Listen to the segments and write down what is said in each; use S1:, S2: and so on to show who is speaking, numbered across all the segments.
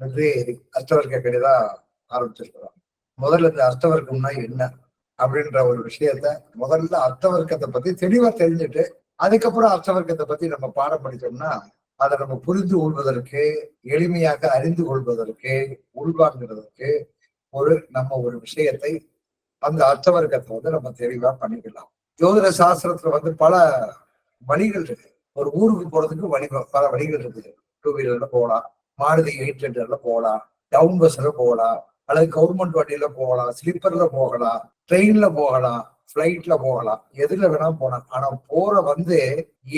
S1: என்று அஷ்டவர்க்க கணிதான் ஆரம்பிச்சிருக்கிறோம் முதல்ல இந்த அர்த்தவர்க்கம்னா என்ன அப்படின்ற ஒரு விஷயத்த முதல்ல அர்த்தவர்க்கத்தை பத்தி தெளிவா தெரிஞ்சுட்டு அதுக்கப்புறம் அர்த்தவர்க்கத்தை பத்தி நம்ம பாடம் படிச்சோம்னா அதை நம்ம புரிந்து கொள்வதற்கு எளிமையாக அறிந்து கொள்வதற்கு உள்வாங்கிறதுக்கு ஒரு நம்ம ஒரு விஷயத்தை அந்த அர்த்தவர்க்கத்தை வந்து நம்ம தெளிவா பண்ணிக்கலாம். ஜோதிட சாஸ்திரத்துல வந்து பல வழிகள் இருக்கு. ஒரு ஊருக்கு போறதுக்கு வழி பல வழிகள் இருக்குது டூ வீலர்ல போகலாம். மாருதி எயிட் ஹண்ட்ரட்ல போகலாம் டவுன் பஸ்ல போகலாம் அல்லது கவர்மெண்ட் வண்டியில போகலாம் ஸ்லீப்பர்ல போகலாம் ட்ரெயின்ல போகலாம் ஃப்ளைட்ல போகலாம் எதுல வேணா போகலாம். ஆனா போற வந்து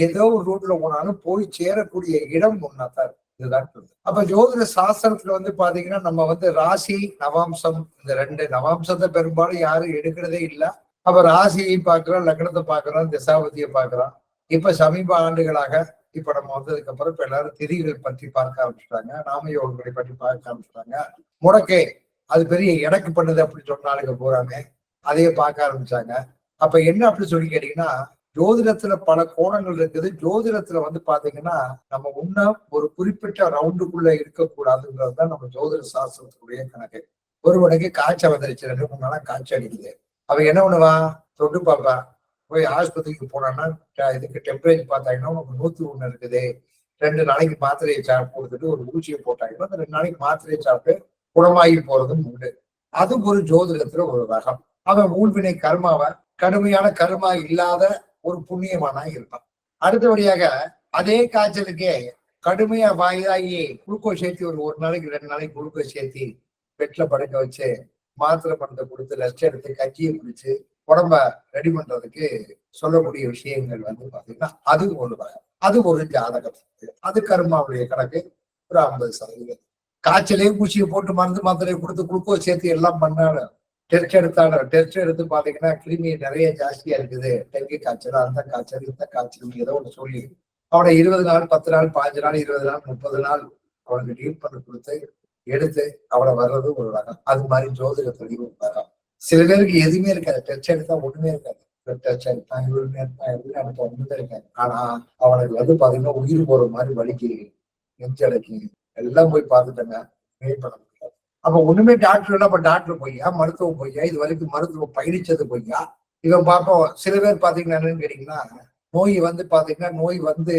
S1: ஏதோ ஒரு ரூட்ல போனாலும் போய் சேரக்கூடிய இடம் ஒன்னாதான் இருக்கு. இதுதான் அப்ப ஜோதிட சாஸ்திரத்துல வந்து பாத்தீங்கன்னா நம்ம வந்து ராசி நவாம்சம் இந்த ரெண்டு நவாம்சத்தை பெரும்பாலும் யாரும் எடுக்கிறதே இல்ல. அப்ப ராசியை பாக்குறோம் லக்னத்தை பாக்குறோம் திசாபதியை பாக்குறோம் இப்ப சமீப ஆண்டுகளாக இப்ப நம்ம வந்ததுக்கு அப்புறம் இப்ப எல்லாரும் திரிகள் பற்றி பார்க்க ஆரம்பிச்சிட்டாங்க. நாமயோகங்களை பற்றி பார்க்க ஆரம்பிச்சுட்டாங்க. முடக்கே அது பெரிய எனக்கு பண்ணுது அப்படின்னு சொன்னாலுங்க போறாமே அதையே பார்க்க ஆரம்பிச்சாங்க. அப்ப என்ன அப்படி சொல்லி கேட்டீங்கன்னா ஜோதிடத்துல பல கோணங்கள் இருக்குது. ஜோதிடத்துல வந்து பாத்தீங்கன்னா நம்ம உன்ன ஒரு குறிப்பிட்ட ரவுண்டுக்குள்ள இருக்கக்கூடாதுங்கிறது தான் நம்ம ஜோதிட சாஸ்திரத்துடைய கணக்கு. ஒருவனுக்கு காய்ச்சல் வந்துருச்சு ரெண்டு மூணு நாளா காய்ச்சல் அடிக்குது. அவன் என்ன பண்ணுவான்? தொட்டு பார்ப்பான் போய் ஆஸ்பத்திரிக்கு போனோம்னா ட- இதுக்கு டெம்பரேச்சர் பார்த்தாங்கன்னா உனக்கு நூத்தி ஒண்ணு இருக்குது. ரெண்டு நாளைக்கு மாத்திரையை சாப்பிட்டு கொடுத்துட்டு ஒரு ஊசியை போட்டாங்கன்னா அந்த ரெண்டு நாளைக்கு மாத்திரையை சாப்பிட்டு குணமாகி போறதும் உண்டு. அது ஒரு ஜோதிடத்துல ஒரு ரகம். அவன் ஊழ்வினை கர்மாவை கடுமையான கர்மா இல்லாத ஒரு புண்ணியமானா இருப்பான். அடுத்தபடியாக அதே காய்ச்சலுக்கே கடுமையா வாயிலாகி குளுக்கோஸ் சேர்த்தி ஒரு ஒரு நாளைக்கு ரெண்டு நாளைக்கு குளுக்கோஸ் சேர்த்தி பெட்ல படுக்க வச்சு மாத்திரை மருந்தை கொடுத்து லட்சம் எடுத்து கட்டியை குடிச்சு உடம்ப ரெடி பண்றதுக்கு சொல்லக்கூடிய விஷயங்கள் வந்து பாத்தீங்கன்னா அது ஒரு அது ஒரு ஜாதகம். அது கர்மாவுடைய கணக்கு. ஒரு ஐம்பது சதவீதம். காய்ச்சலையும் பூச்சியை போட்டு மருந்து மாத்திரையை கொடுத்து குளுக்கோஸ் சேர்த்து எல்லாம் பண்ணாலும் டெஸ்ட் எடுத்தாலும் டெஸ்ட் எடுத்து பாத்தீங்கன்னா கிருமி நிறைய ஜாஸ்தியா இருக்குது. டெங்கு காய்ச்சல் அந்த காய்ச்சல் இந்த காய்ச்சல் ஏதோ ஒன்று சொல்லி அவனை இருபது நாள் பத்து நாள் பாஞ்சு நாள் இருபது நாள் முப்பது நாள் அவனுக்கு டீல் பண்ணி கொடுத்து எடுத்து அவனை வர்றது ஒரு ரகம் அது மாதிரி ஜோதிடத்துலையும் ஒரு ரகம் சில பேருக்கு எதுவுமே இருக்காது. டச் எடுத்தா ஒண்ணுமே இருக்காது. டச் எடுத்தான் இவருமே எடுத்தான் எதுவுமே எடுத்தா ஒண்ணுமே இருக்காது. ஆனா அவனுக்கு வந்து பாத்தீங்கன்னா உயிர் போற மாதிரி வலிக்கு. நெஞ்சடைக்கு எல்லாம் போய் பார்த்துட்டேங்க. பண்ண முடியாது. அப்ப ஒண்ணுமே டாக்டர் இல்ல அப்ப டாக்டர் பொய்யா? மருத்துவம் பொய்யா? இது வரைக்கும் மருத்துவம் பயணிச்சது பொய்யா? இவன் பார்ப்போம் சில பேர் பாத்தீங்கன்னா என்னன்னு கேட்டீங்கன்னா நோய் வந்து பாத்தீங்கன்னா நோய் வந்து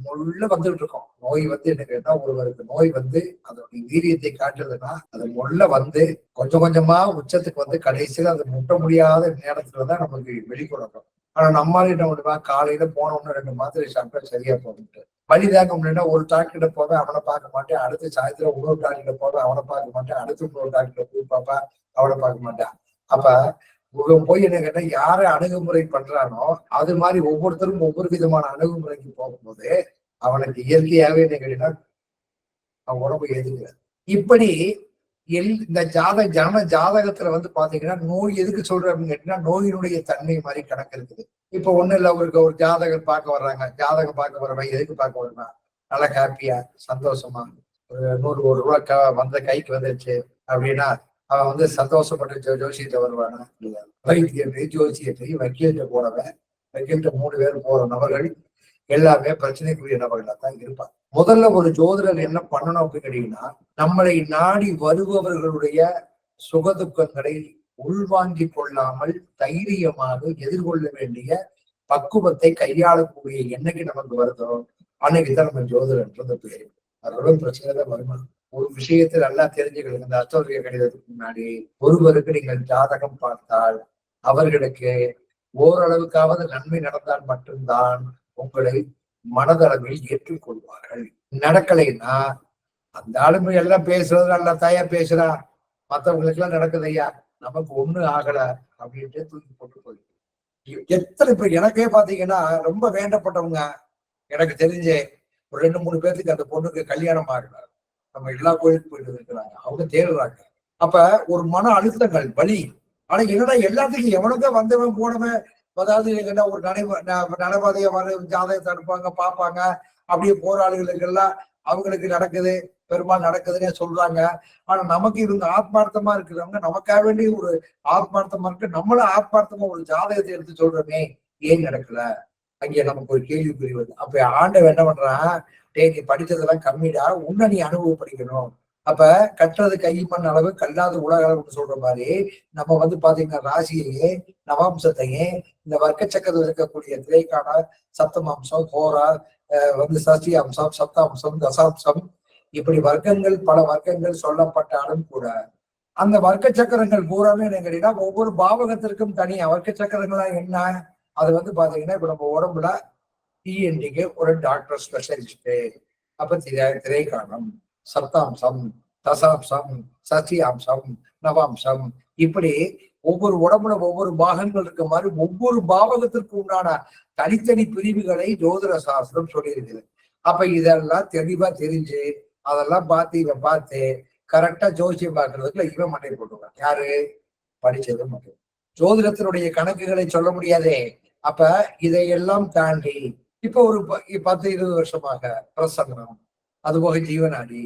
S1: முள்ள வந்துட்டு இருக்கோம் நோய் வந்து என்ன ஒருவருக்கு நோய் வந்து அதனுடைய வீரியத்தை காட்டுறதுன்னா அது முள்ள வந்து கொஞ்சம் கொஞ்சமா உச்சத்துக்கு வந்து கடைசியில அது முட்ட முடியாத நேரத்துலதான் நமக்கு வெளிக்கொடுக்கும் ஆனா நம்மளால என்ன பண்ணுவான் காலையில போனோம்னு ரெண்டு மாத்திரை சாப்பிட்டா சரியா போகுது வழி தாங்க முடியும்னா ஒரு டாக்டர் போவேன் அவனை பார்க்க மாட்டேன். அடுத்து சாயந்தரம் இன்னொரு டாக்டர் போவேன் அவனை பார்க்க மாட்டேன். அடுத்து இன்னொரு டாக்டர் போய் பார்ப்பேன் அவனை பார்க்க மாட்டேன். அப்ப போய் என்ன கேட்டா யார அணுகுமுறை பண்றானோ அது மாதிரி ஒவ்வொருத்தரும் ஒவ்வொரு விதமான அணுகுமுறைக்கு போகும்போது அவனுக்கு இயற்கையாவே என்ன கேட்டீங்கன்னா அவன் உடம்பு எதுங்க இப்படி எல் இந்த ஜாத ஜன ஜாதகத்துல வந்து பாத்தீங்கன்னா நோய் எதுக்கு சொல்ற அப்படின்னு கேட்டீங்கன்னா நோயினுடைய தன்மை மாதிரி கணக்கு இருக்குது. இப்ப ஒண்ணு இல்ல அவருக்கு ஒரு ஜாதகம் பார்க்க வர்றாங்க. ஜாதகம் பார்க்க வர்றவன் எதுக்கு பார்க்க வர்றான் நல்லா ஹாப்பியா சந்தோஷமா ஒரு நூறு ஒரு ரூபா க வந்த கைக்கு வந்துருச்சு அப்படின்னா அவன் வந்து சந்தோஷப்பட்டு ஜோ ஜோசியத்தை வருவானா. வைத்தியத்தை ஜோசியத்தை வக்கீல்கிட்ட போறவன் வக்கீல்கிட்ட மூணு பேர் போற நபர்கள் எல்லாமே பிரச்சனைக்குரிய நபர்களா தான் இருப்பாங்க. முதல்ல ஒரு ஜோதிடர் என்ன பண்ணணும் அப்படின்னு கேட்டீங்கன்னா நம்மளை நாடி வருபவர்களுடைய சுகதுக்கங்களை உள்வாங்கி கொள்ளாமல் தைரியமாக எதிர்கொள்ள வேண்டிய பக்குவத்தை கையாளக்கூடிய என்னைக்கு நமக்கு வருதோ அன்னைக்கு தான் நம்ம ஜோதிடன்றது பேரு. அதோட பிரச்சனை தான் வருமானம் ஒரு விஷயத்தை நல்லா தெரிஞ்சுக்கணும் இந்த அஸ்ட்ரோலிய கணிதத்துக்கு முன்னாடி ஒருவருக்கு நீங்கள் ஜாதகம் பார்த்தால் அவர்களுக்கு ஓரளவுக்காவது நன்மை நடந்தால் மட்டும்தான் உங்களை மனதளவில் ஏற்றுக்கொள்வார்கள். நடக்கலைன்னா அந்த ஆளுமை எல்லாம் பேசுறது நல்லா தாயா பேசுறா. மற்றவங்களுக்கு எல்லாம் நடக்குது ஐயா நமக்கு ஒண்ணு ஆகல அப்படின்ட்டு தூக்கி போட்டு போயிருக்கு எத்தனை இப்ப எனக்கே பாத்தீங்கன்னா ரொம்ப வேண்டப்பட்டவங்க. எனக்கு தெரிஞ்சு ஒரு ரெண்டு மூணு பேர்த்துக்கு அந்த பொண்ணுக்கு கல்யாணம் ஆகல. நம்ம எல்லா கோயிலுக்கும் போயிட்டு இருக்கிறாங்க. அவங்க தேடுறாங்க. அப்ப ஒரு மன அழுத்தங்கள் வலி. ஆனா என்னடா எல்லாத்துக்கும் எவனுக்கோ வந்தவன் போனவன் அதாவது என்ன ஒரு நடை நடைபாதையை வர ஜாதகத்தை அனுப்பாங்க பார்ப்பாங்க. அப்படியே போராளிகளுக்கெல்லாம் அவங்களுக்கு நடக்குது பெரும்பாலும் நடக்குதுன்னே சொல்றாங்க. ஆனா நமக்கு இவங்க ஆத்மார்த்தமா இருக்கிறவங்க நமக்காக வேண்டிய ஒரு ஆத்மார்த்தமா இருக்கு. நம்மளும் ஆத்மார்த்தமா ஒரு ஜாதகத்தை எடுத்து சொல்றோமே ஏன் நடக்கல? அங்கே நமக்கு ஒரு கேள்விக்குறி வருது. அப்ப ஆண்டவன் என்ன பண்றான்? டேய் நீ படித்ததெல்லாம் கம்மிடா உன்னை நீ அனுபவப்படுத்தணும் அப்ப கட்டுறது கை அளவு கல்லாத உலக அளவுன்னு சொல்ற மாதிரி நம்ம வந்து பாத்தீங்கன்னா ராசியையே நவாம்சத்தையே இந்த வர்க்க சக்கரத்தில் இருக்கக்கூடிய திரைக்கான சப்தமாம்சம் ஹோரா அஹ் வந்து சஷ்டி அம்சம் சப்தாம்சம் தசாம்சம் இப்படி வர்க்கங்கள் பல வர்க்கங்கள் சொல்லப்பட்டாலும் கூட அந்த வர்க்க சக்கரங்கள் பூராமே என்ன கேட்டீங்கன்னா ஒவ்வொரு பாவகத்திற்கும் தனியா வர்க்க சக்கரங்களா என்ன? அது வந்து பாத்தீங்கன்னா இப்ப நம்ம உடம்புல டிஎன்டிக்கு ஒரு டாக்டர் ஸ்பெஷலிஸ்ட் அப்ப திரை திரைக்காணம் சப்தாம்சம் தசாம்சம் சசியாம்சம் நவாம்சம். இப்படி ஒவ்வொரு உடம்புல ஒவ்வொரு பாகங்கள் இருக்க மாதிரி ஒவ்வொரு பாவகத்திற்கு உண்டான தனித்தனி பிரிவுகளை ஜோதிட சாஸ்திரம் சொல்லியிருக்குது. அப்ப இதெல்லாம் தெளிவா தெரிஞ்சு அதெல்லாம் பார்த்து இவன் பார்த்து கரெக்டா ஜோசியம் பார்க்கறதுக்குள்ள இவன் மண்டை போட்டுவான் யாரு? படிச்சது மட்டும். ஜோதிடத்தினுடைய கணக்குகளை சொல்ல முடியாதே. அப்ப இதையெல்லாம் தாண்டி இப்ப ஒரு ப- பத்து இருபது வருஷமாக பிரசங்கம் அதுபோக ஜீவநாடி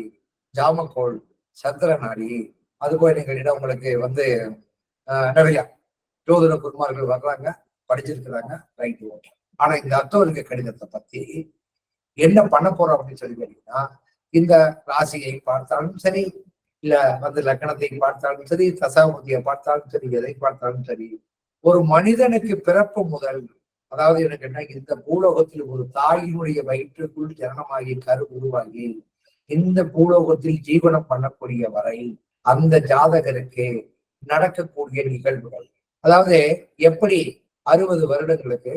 S1: ஜாமக்கோள் சந்திரநாடி நாடி அதுபோக எங்களிடம் உங்களுக்கு வந்து ஆஹ், ஜோதிட குருமார்கள் வர்றாங்க படிச்சிருக்கிறாங்க ரைட் ஓகே ஆனா இந்த அர்த்தவர்க்க கடிதத்தை பத்தி என்ன பண்ண போறோம் அப்படின்னு சொல்லி கேட்டீங்கன்னா இந்த ராசியை பார்த்தாலும் சரி இல்ல வந்து லக்கணத்தை பார்த்தாலும் சரி தசாபதியை பார்த்தாலும் சரி எதை பார்த்தாலும் சரி ஒரு மனிதனுக்கு பிறப்பு முதல் அதாவது எனக்கு என்ன இந்த பூலோகத்தில் ஒரு தாயினுடைய வயிற்றுக்குள் ஜனனமாகி கரு உருவாகி இந்த பூலோகத்தில் ஜீவனம் பண்ணக்கூடிய வரை அந்த ஜாதகருக்கு நடக்கக்கூடிய நிகழ்வுகள். அதாவது எப்படி அறுபது வருடங்களுக்கு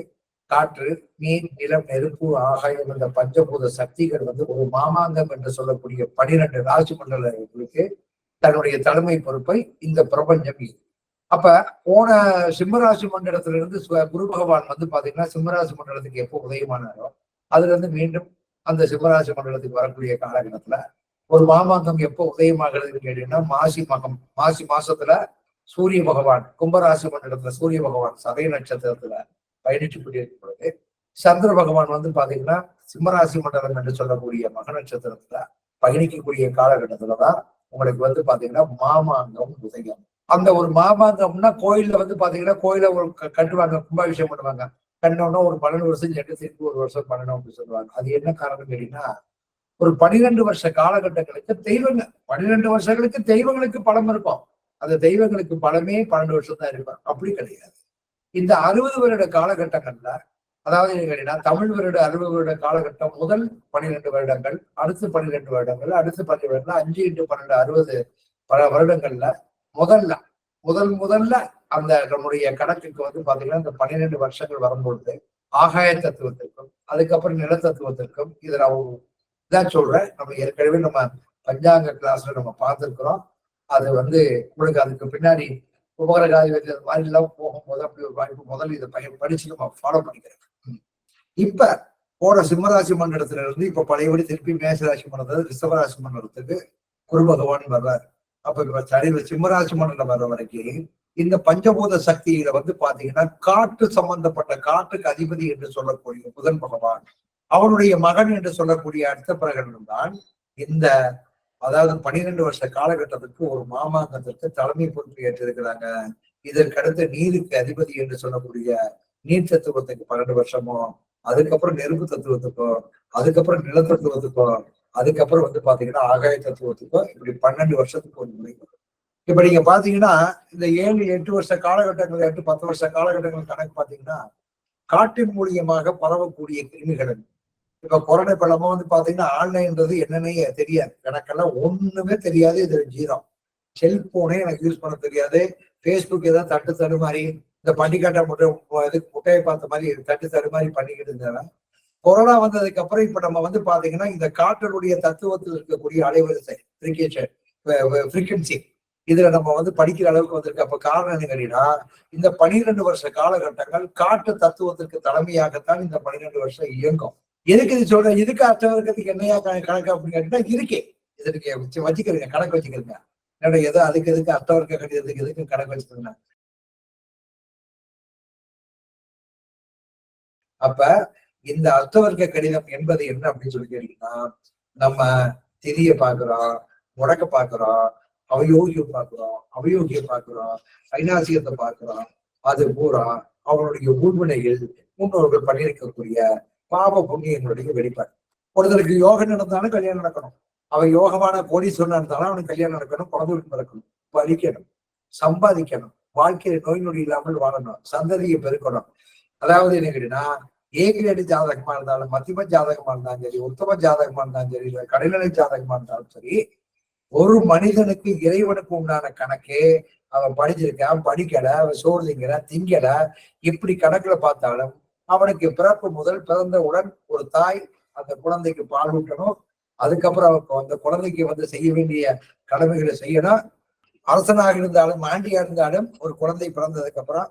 S1: காற்று நீர் நிலம் நெருப்பு ஆகாயம் இந்த பஞ்சபூத சக்திகள் வந்து ஒரு மாமாங்கம் என்று சொல்லக்கூடிய பனிரெண்டு ராசி மண்டலங்களுக்கு தன்னுடைய தலைமை பொறுப்பை இந்த பிரபஞ்சம் அப்ப போன சிம்மராசி மண்டலத்துல இருந்து குரு பகவான் வந்து பாத்தீங்கன்னா சிம்மராசி மண்டலத்துக்கு எப்போ உதயமானாரோ அதுல இருந்து மீண்டும் அந்த சிம்மராசி மண்டலத்துக்கு வரக்கூடிய காலகட்டத்துல ஒரு மாமாங்கம் எப்போ உதயமாகிறதுன்னு கேட்டீங்கன்னா மாசி மகம் மாசி மாசத்துல சூரிய பகவான் கும்பராசி மண்டலத்துல சூரிய பகவான் சதய நட்சத்திரத்துல பயணிச்சு கொண்டிருக்கும் பொழுது சந்திர பகவான் வந்து பாத்தீங்கன்னா சிம்மராசி மண்டலம் என்று சொல்லக்கூடிய மக நட்சத்திரத்துல பயணிக்கக்கூடிய காலகட்டத்துலதான் உங்களுக்கு வந்து பாத்தீங்கன்னா மாமாங்கம் உதயம். அந்த ஒரு மாமாங்கம்னா கோயில்ல வந்து பாத்தீங்கன்னா கோயில ஒரு க- கட்டுவாங்க கும்பாபிஷேகம் பண்ணுவாங்க. கண்ணோன்னா ஒரு பன்னெண்டு வருஷம் ஜெட்டு சேர்ந்து ஒரு வருஷம் பண்ணணும் அப்படின்னு சொல்லுவாங்க. அது என்ன காரணம் கேட்டீங்கன்னா ஒரு பனிரெண்டு வருஷ காலகட்டங்களுக்கு தெய்வங்கள். பன்னிரெண்டு வருஷங்களுக்கு தெய்வங்களுக்கு பலம் இருக்கும். அந்த தெய்வங்களுக்கு பலமே பன்னெண்டு வருஷம் தான் இருக்கும். அப்படி கிடையாது. இந்த அறுபது வருட காலகட்டங்கள்ல அதாவது என்ன கேட்டீங்கன்னா தமிழ் வருட அறுபது வருட காலகட்டம் முதல் பன்னிரெண்டு வருடங்கள் அடுத்து பன்னிரெண்டு வருடங்கள் அடுத்து பன்னிரெண்டு வருடங்கள் அஞ்சு இன்ட்டு பன்னெண்டு அறுபது பல வருடங்கள்ல முதல்ல முதல் முதல்ல அந்த நம்முடைய கணக்குக்கு வந்து பாத்தீங்கன்னா இந்த பன்னிரெண்டு வருஷங்கள் வரும்பொழுது ஆகாய தத்துவத்திற்கும் அதுக்கப்புறம் நில தத்துவத்திற்கும் இதை நான் இதான் சொல்றேன். நம்ம ஏற்கனவே நம்ம பஞ்சாங்க கிளாஸ்ல நம்ம பார்த்துருக்குறோம். அது வந்து உங்களுக்கு அதுக்கு பின்னாடி உபகரகாதி அது மாதிரி எல்லாம் போகும்போது அப்படி ஒரு வாய்ப்பு முதல்ல இதை பய படிச்சு நம்ம ஃபாலோ பண்ணிக்கிறேன். இப்ப போன சிம்மராசி மண்டலத்துல இருந்து இப்ப பழையபடி திருப்பி மேசராசி மண்டலத்துல ரிஷபராசி மண்டலத்துக்கு குரு பகவான் வர்றாரு. அப்ப இப்ப சரி சிம்மராசி மண்டலம் வர்ற வரைக்கும் இந்த பஞ்சபூத சக்தியில வந்து பாத்தீங்கன்னா காற்று சம்பந்தப்பட்ட காற்றுக்கு அதிபதி என்று சொல்லக்கூடிய புதன் பகவான் அவனுடைய மகன் என்று சொல்லக்கூடிய அடுத்த பிரகடனம் தான் இந்த அதாவது பனிரெண்டு வருஷ காலகட்டத்துக்கு ஒரு மாமாங்கத்திற்கு தலைமை பொறுப்பு ஏற்றிருக்கிறாங்க. இதற்கடுத்து நீருக்கு அதிபதி என்று சொல்லக்கூடிய நீர் தத்துவத்துக்கு பன்னெண்டு வருஷமும் அதுக்கப்புறம் நெருப்பு தத்துவத்துக்கும் அதுக்கப்புறம் நில தத்துவத்துக்கும் அதுக்கப்புறம் வந்து பாத்தீங்கன்னா ஆகாய தத்துவத்துக்கும் இப்படி பன்னெண்டு வருஷத்துக்கு ஒரு முறை இப்ப நீங்க பாத்தீங்கன்னா இந்த ஏழு எட்டு வருஷ காலகட்டங்கள் எட்டு பத்து வருஷ காலகட்டங்கள் கணக்கு பாத்தீங்கன்னா காட்டின் மூலியமாக பரவக்கூடிய கிருமிகள் இப்ப கொரோனா இப்ப நம்ம வந்து பாத்தீங்கன்னா ஆன்லைன்றது என்னன்னே தெரியாது. எனக்கெல்லாம் ஒண்ணுமே தெரியாது இது ஜீரம் செல்போனே எனக்கு யூஸ் பண்ண தெரியாது. ஃபேஸ்புக் ஏதாவது தட்டு தடு மாதிரி இந்த பண்டிகாட்டை முட்டை இது முட்டையை பார்த்த மாதிரி தட்டு தரு மாதிரி பண்ணிக்கிட்டு இருந்தேன் கொரோனா வந்ததுக்கு அப்புறம் இப்ப நம்ம வந்து பாத்தீங்கன்னா இந்த காற்றினுடைய தத்துவத்தில் இருக்கக்கூடிய அலைவரிசை ஃப்ரீக்வன்சி இதுல நம்ம வந்து படிக்கிற அளவுக்கு வந்திருக்கு. அப்ப காரணம் என்ன கேட்டீங்கன்னா இந்த பனிரெண்டு வருஷ காலகட்டங்கள் காற்று தத்துவத்திற்கு தலைமையாகத்தான் இந்த பன்னிரெண்டு வருஷம் இயங்கும். எதுக்கு இது சொல்றேன்? இதுக்கு அர்த்தம் இருக்கிறதுக்கு என்னையா கணக்கு அப்படின்னு கேட்டீங்கன்னா இருக்கே. இதற்கு வச்சு- வச்சுக்கிறீங்க கணக்கு வச்சுக்கிறீங்க. என்னோட ஏதோ அதுக்கு எதுக்கு அர்த்தம் இருக்க கிடையாது எதுக்கு கணக்கு வச்சுக்கிறீங்க? அப்ப இந்த அர்த்தவர்க்க கடிதம் என்பது என்ன அப்படின்னு சொல்லி கேட்டீங்கன்னா நம்ம திதிய பாக்குறோம் முடக்க பாக்குறோம் அவயோகியம் பாக்குறோம் அவயோகியம் பாக்குறோம் ஐநாசியத்தை பாக்குறோம் அது பூரா அவனுடைய ஊழ்வினைகள் முன்னோர்கள் பண்ணியிருக்கக்கூடிய பாப புண்ணியங்களுடைய வெளிப்பாடு. ஒருத்தருக்கு யோகம் நடந்தாலும் கல்யாணம் நடக்கணும். அவன் யோகமான கோடீஸ்வரன் இருந்தாலும் அவனுக்கு கல்யாணம் நடக்கணும் குழந்தை பிறக்கணும் படிக்கணும் சம்பாதிக்கணும் வாழ்க்கையில நோய் நொடி இல்லாமல் வாழணும் சந்ததியை பெருக்கணும். அதாவது என்ன கேட்டீங்கன்னா ஏகிரேடு ஜாதகமா இருந்தாலும் மத்தியம ஜாதகமா இருந்தாலும் சரி உத்தம ஜாதகமா இருந்தாலும் சரி இல்ல கடைநிலை ஜாதகமா இருந்தாலும் சரி ஒரு மனிதனுக்கு இறைவனுக்கு உண்டான கணக்கு அவன் படிச்சிருக்கான் படிக்கல அவன் சோர்லிங்கிற திங்கல. திங்கல இப்படி கணக்குல பார்த்தாலும் அவனுக்கு பிறப்பு முதல் பிறந்தவுடன் ஒரு தாய் அந்த குழந்தைக்கு பால் ஊட்டணும். அதுக்கப்புறம் அவனுக்கு அந்த குழந்தைக்கு வந்து செய்ய வேண்டிய கடமைகளை செய்யணும். அரசனாக இருந்தாலும் ஆண்டியா இருந்தாலும் ஒரு குழந்தை பிறந்ததுக்கு அப்புறம்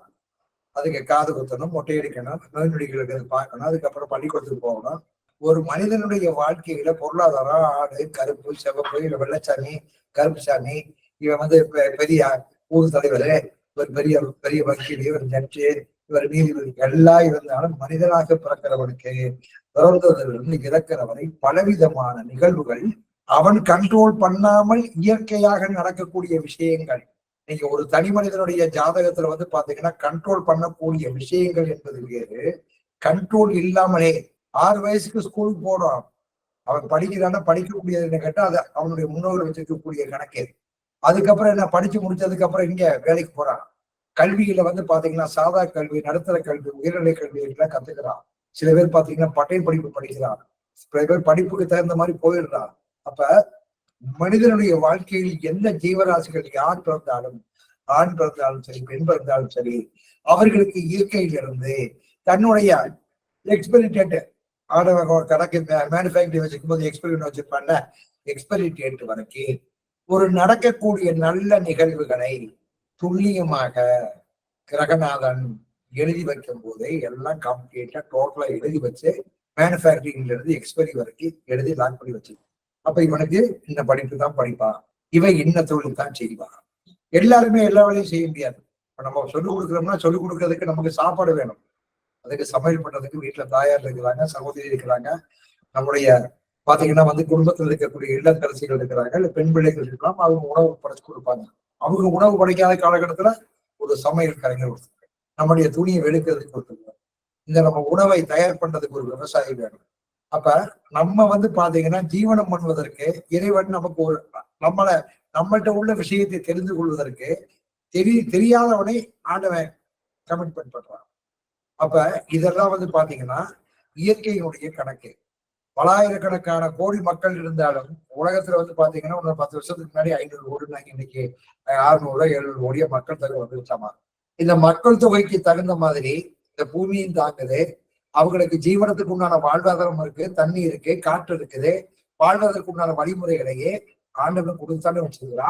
S1: அதுக்கு காது குத்தணும் மொட்டையடிக்கணும் நோய் நொடிகளுக்கு பார்க்கணும் அதுக்கப்புறம் பள்ளிக்கூடத்துக்கு போகணும். ஒரு மனிதனுடைய வாழ்க்கையில பொருளாதாரம் ஆடு கருப்பு செவப்பு இல்ல வெள்ளச்சாமி கருப்பு சாமி இவன் வந்து பெ- பெரிய ஊர் தலைவர் ஒரு பெரிய பெரிய வக்கீல் இவர் ஜட்ஜு இவர் நீதிபதி எல்லாம் இருந்தாலும் மனிதனாக பிறக்கிறவனுக்கு பிறந்ததிலிருந்து இறக்கிற வரை பலவிதமான நிகழ்வுகள் அவன் கண்ட்ரோல் பண்ணாமல் இயற்கையாக நடக்கக்கூடிய விஷயங்கள். நீங்க ஒரு தனி மனிதனுடைய ஜாதகத்துல வந்து பாத்தீங்கன்னா கண்ட்ரோல் பண்ணக்கூடிய விஷயங்கள் என்பது வேறு. கண்ட்ரோல் இல்லாமலே ஆறு வயசுக்கு ஸ்கூலுக்கு போடுறான் அவன் படிக்கிறான்னா படிக்கக்கூடியதுன்னு கேட்டா அது அவனுடைய முன்னோர்கள் வச்சிருக்கக்கூடிய கணக்கு. அதுக்கப்புறம் என்ன படிச்சு முடிச்சதுக்கு அப்புறம் இங்க வேலைக்கு போறான். கல்வியில வந்து பாத்தீங்கன்னா சாதா கல்வி நடுத்தர கல்வி உயர்நிலை கல்வி எல்லாம் கத்துக்கிறான். சில பேர் பாத்தீங்கன்னா பட்டை படிப்பு படிக்கிறான். சில பேர் படிப்புக்கு தகுந்த மாதிரி போயிடுறான். அப்ப மனிதனுடைய வாழ்க்கையில் எந்த ஜீவராசிகள் யார் பிறந்தாலும் ஆண் பிறந்தாலும் சரி பெண் பிறந்தாலும் சரி அவர்களுக்கு இயற்கையிலிருந்து தன்னுடைய எக்ஸ்பெரி டேட் ஆடவங்க கணக்கு மேனுஃபேக்சரிங் வச்சுக்கும் போது எக்ஸ்பெரி வச்சிருப்பாங்க எக்ஸ்பெரி டேட் வரைக்கும் ஒரு நடக்கக்கூடிய நல்ல நிகழ்வுகளை துல்லியமாக கிரகநாதன் எழுதி வைக்கும் போதே எல்லாம் கம்ப்ளீட்டா டோட்டலா எழுதி வச்சு மேனுஃபேக்சரிங்ல இருந்து எக்ஸ்பெரி வரைக்கும் எழுதி லாக் பண்ணி வச்சிருக்கோம் அப்ப இவனுக்கு இந்த படிப்பு தான் படிப்பான் இவன் இன்ன தொழில் தான் செய்வான் எல்லாருமே எல்லா வேலையும் செய்ய முடியாது. இப்ப நம்ம சொல்லிக் கொடுக்குறோம்னா சொல்லிக் கொடுக்கறதுக்கு நமக்கு சாப்பாடு வேணும். அதுக்கு சமையல் பண்றதுக்கு வீட்டுல தாயார் இருக்கிறாங்க சகோதரி இருக்கிறாங்க. நம்முடைய பாத்தீங்கன்னா வந்து குடும்பத்துல இருக்கக்கூடிய இல்லத்தரசிகள் இருக்கிறாங்க இல்ல பெண் பிள்ளைகள் இருக்கலாம் அவங்க உணவு படைச்சு கொடுப்பாங்க. அவங்க உணவு படைக்காத காலகட்டத்துல ஒரு சமையல் கலைஞர் ஒருத்தர். நம்முடைய துணியை வெளுக்கிறதுக்கு ஒருத்தர். இந்த நம்ம உணவை தயார் பண்றதுக்கு ஒரு விவசாயி வேணும். அப்ப நம்ம வந்து பாத்தீங்கன்னா ஜீவனம் பண்ணுவதற்கு இறைவன் நமக்கு ஒரு நம்மள நம்மள்கிட்ட உள்ள விஷயத்தை தெரிந்து கொள்வதற்கு தெரிய தெரியாதவனை ஆண்டவன் கமிட்மெண்ட் பண்றான் அப்ப இதெல்லாம் வந்து பாத்தீங்கன்னா இயற்கையினுடைய கணக்கு. பலாயிரக்கணக்கான கோடி மக்கள் இருந்தாலும் உலகத்துல வந்து பாத்தீங்கன்னா ஒரு பத்து வருஷத்துக்கு முன்னாடி ஐநூறு கோடி இன்னைக்கு அறுநூறு எழுநூறு கோடிய மக்கள் தொகை வந்துருச்சாமா இந்த மக்கள் தொகைக்கு தகுந்த மாதிரி இந்த பூமியும் தாக்குது அவங்களுக்கு ஜீவனத்துக்கு உண்டான வாழ்வாதாரம் இருக்கு தண்ணி இருக்கு காற்று இருக்குது. வாழ்வதற்கு உண்டான வழிமுறைகளையே ஆண்டவன் கொடுத்தானே வச்சிருக்கிறா